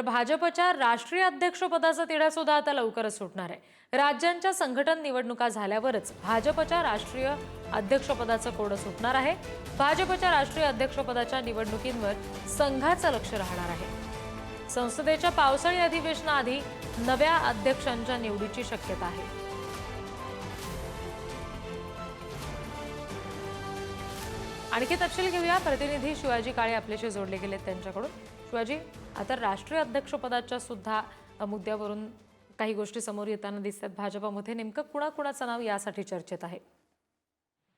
तर भाजपच्या राष्ट्रीय अध्यक्षपदाचा तिढा सुद्धा आता लवकरच सुटणार आहे. राज्यांच्या संघटन निवडणुका झाल्यावरच भाजपच्या राष्ट्रीय अध्यक्षपदाचं कोडं सुटणार आहे. भाजपच्या राष्ट्रीय अध्यक्षपदाच्या निवडणुकींवर संघाचं लक्ष राहणार आहे. संसदेच्या पावसाळी अधिवेशनाआधी नव्या अध्यक्षांच्या निवडीची शक्यता आहे. आणखी तपशील घेऊया. प्रतिनिधी शिवाजी काळे आपल्याशी जोडले गेले त्यांच्याकडून. शिवाजी आता राष्ट्रीय अध्यक्षपदाच्या सुद्धा मुद्द्यावरून काही गोष्टी समोर येताना दिसतात. भाजपमध्ये नेमकं कुणाकुणाचं नाव यासाठी चर्चेत आहे?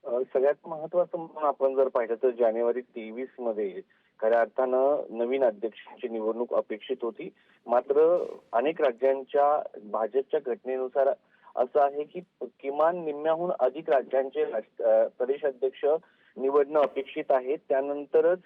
सगळ्यात महत्वाचं म्हणून आपण जर पाहिलं तर जानेवारी तेवीसमध्ये खऱ्या अर्थानं नवीन अध्यक्षांची निवडणूक अपेक्षित होती. मात्र अनेक राज्यांच्या भाजपच्या घटनेनुसार असं आहे की किमान निम्म्याहून अधिक राज्यांचे प्रदेश अध्यक्ष निवडणं अपेक्षित आहे त्यानंतरच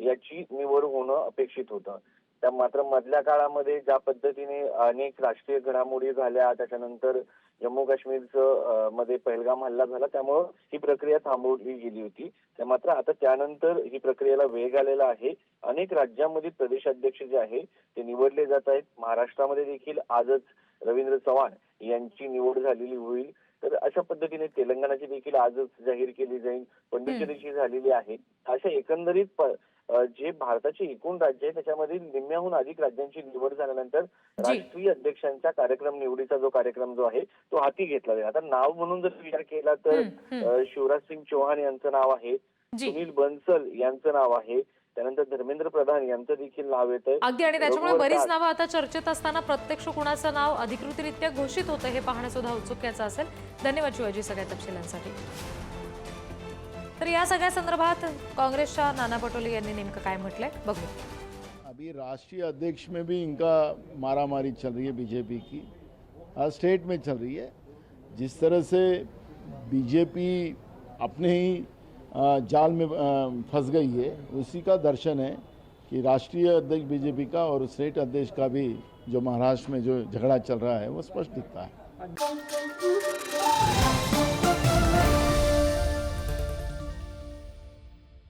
याची निवड होणं अपेक्षित होतं. त्या मात्र मधल्या काळामध्ये ज्या पद्धतीने अनेक राष्ट्रीय घडामोडी झाल्या त्याच्यानंतर जम्मू काश्मीरचं मध्ये पहलगाम हल्ला झाला त्यामुळं ही प्रक्रिया थांबवली गेली होती. त्या मात्र आता त्यानंतर ही प्रक्रियेला वेग आलेला आहे. अनेक राज्यांमध्ये प्रदेश अध्यक्ष जे आहे ते निवडले जात आहेत. महाराष्ट्रामध्ये देखील आजच रवींद्र चव्हाण यांची निवड झालेली होईल. तर अशा पद्धतीने तेलंगणाची देखील आजच जाहीर केली जाईल. पंडिचेरीची झालेली आहे. अशा एकंदरीत जे भारताचे एकूण राज्य आहे त्याच्यामध्ये निम्म्याहून अधिक राज्यांची निवड झाल्यानंतर राष्ट्रीय अध्यक्षांच्या कार्यक्रम निवडीचा जो कार्यक्रम जो आहे तो हाती घेतला जाईल. आता नाव म्हणून जर विचार केला तर शिवराज सिंग चौहान यांचं नाव आहे. सुनील बन्सल यांचं नाव आहे. त्यानंतर धर्मेंद्र प्रधान यांचं देखील नाव येत आहे अगदी आणि त्याच्यामुळे बरीच. नावं आता चर्चेत असताना प्रत्यक्ष कुणाचं नाव अधिकृतरित्या घोषित होतं हे पाहणं सुद्धा उत्सुक्याचं असेल. धन्यवाद शिवाजी सगळ्या तपशिलांसाठी. तर या सगळ्या संदर्भात काँग्रेसच्या नाना पटोले यांनी नेमकं काय म्हटलंय? बघू अभी राष्ट्रीय अध्यक्ष में भी इनका मारा मारी चल रही है बीजेपी की। हर स्टेट में चल रही है। जिस तरह से बीजेपी अपने ही जाल में फंस गई है। उसी का दर्शन है कि राष्ट्रीय अध्यक्ष बीजेपी का और स्टेट अध्यक्ष का भी जो महाराष्ट्र में जो झगड़ा चल रहा है, वो स्पष्ट दिखता है।